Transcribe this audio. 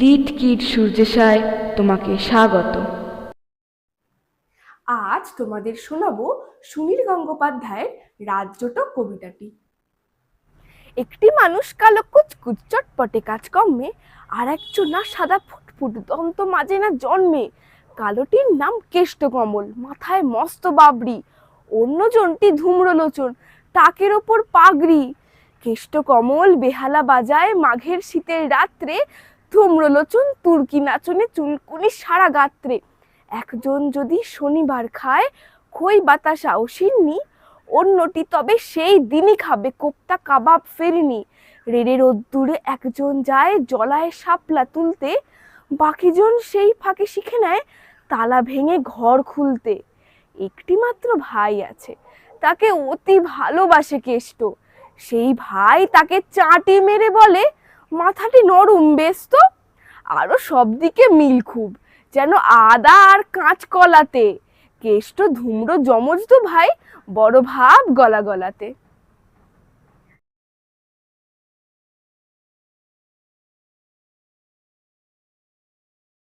Litt kit সূর্যেশায় তোমাকে স্বাগত। আজ তোমাদের শোনাবো সুনীল গঙ্গোপাধ্যায়ের রাজ্যটা কবিতাটি। একটি মানুষ কালো কুচকুচ চটপটে কাজকর্মে আর একজন না সাদা ফুটফুট দন্ত মাঝে না জন্মে। কালোটির নাম কেষ্টকমল, মাথায় মস্ত বাবরি, অন্যজনটি ধূম্রলোচন, টাকের ওপর পাগড়ি। কেষ্টকমল বেহালা বাজায় মাঘের শীতের রাত্রে ধূম্রলোচন, তুর্কি নাচনে চুলকুনি সারা গাত্রে। একজন যদি শনিবার খায়, খই বাতাসা ও সিন্নি, অন্যটি তবে সেই দিনই খাবে, কোপ্তা কাবাব ফেরিনি রেড়ে রোদ্দুরে একজন যায় জলায় শাপলা তুলতে, বাকিজন সেই ফাঁকে শিখে নেয় তালা ভেঙে ঘর খুলতে। একটি মাত্র ভাই আছে, তাকে অতি ভালোবাসে কেষ্ট। সেই ভাই তাকে চাটি মেরে বলে মাথাটি নরম, বেশ তো? আরও সব দিকে মিল খুব, যেন আদা আর কাঁচকলাতে কেষ্ট ধুম্র জমজ তো ভাই, বড় ভাব গলা গলাতে।